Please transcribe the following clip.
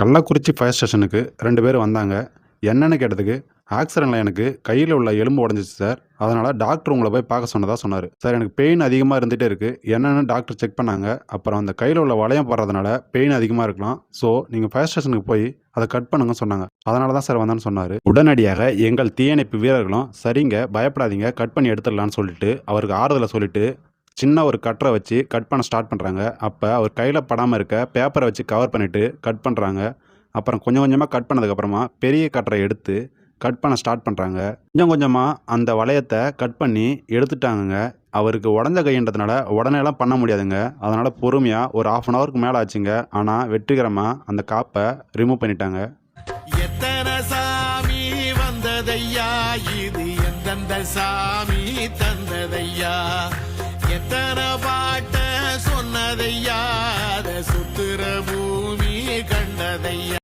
Kallakurichi fire ஸ்டேஷனுக்கு ரெண்டு பேர் வந்தாங்க. என்னென்னு கேட்டதுக்கு ஆக்சிடெண்ட்டில் எனக்கு கையில் உள்ள எலும்பு உடஞ்சிச்சு சார் அதனால் டாக்டர் உங்களை போய் பார்க்க சொன்னதாக சொன்னார். சார் எனக்கு பெயின் அதிகமாக இருந்துகிட்டே இருக்குது என்னென்னு டாக்டர் செக் பண்ணாங்க. அப்புறம் அந்த கையில் உள்ள வளையம் போடுறதுனால பெயின் அதிகமாக இருக்கலாம். ஸோ நீங்கள் ஃபயர் ஸ்டேஷனுக்கு போய் அதை கட் பண்ணுங்க சொன்னாங்க. அதனால தான் சார் வந்தேன்னு சொன்னார். உடனடியாக எங்கள் தீயணைப்பு வீரர்களும் சரிங்க பயப்படாதீங்க. கட் பண்ணி எடுத்துடலான்னு சொல்லிட்டு அவருக்கு ஆறுதலை சொல்லிட்டு சின்ன ஒரு கட்டரை வச்சு கட் பண்ண ஸ்டார்ட் பண்ணுறாங்க அப்போ அவர் கையில் படாமல் இருக்க பேப்பரை வச்சு கவர் பண்ணிவிட்டு கட் பண்ணுறாங்க அப்புறம் கொஞ்சம் கொஞ்சமாக கட் பண்ணதுக்கப்புறமா பெரிய கட்டரை எடுத்து கட் பண்ண ஸ்டார்ட் பண்ணுறாங்க கொஞ்சம் கொஞ்சமாக அந்த வளையத்தை கட் பண்ணி எடுத்துட்டாங்கங்க. அவருக்கு உடஞ்ச கைன்றதுனால உடனேலாம் பண்ண முடியாதுங்க. அதனால் பொறுமையாக ஒரு ஆஃப் அன் ஹவருக்கு மேலே ஆச்சுங்க. ஆனால் வெற்றிகரமாக அந்த காப்பை ரிமூவ் பண்ணிட்டாங்க. எத்தனை சாமி வந்ததையா? இது எந்தெந்த சாமி தந்ததையா? சுத்துற பூமி கண்டதையா?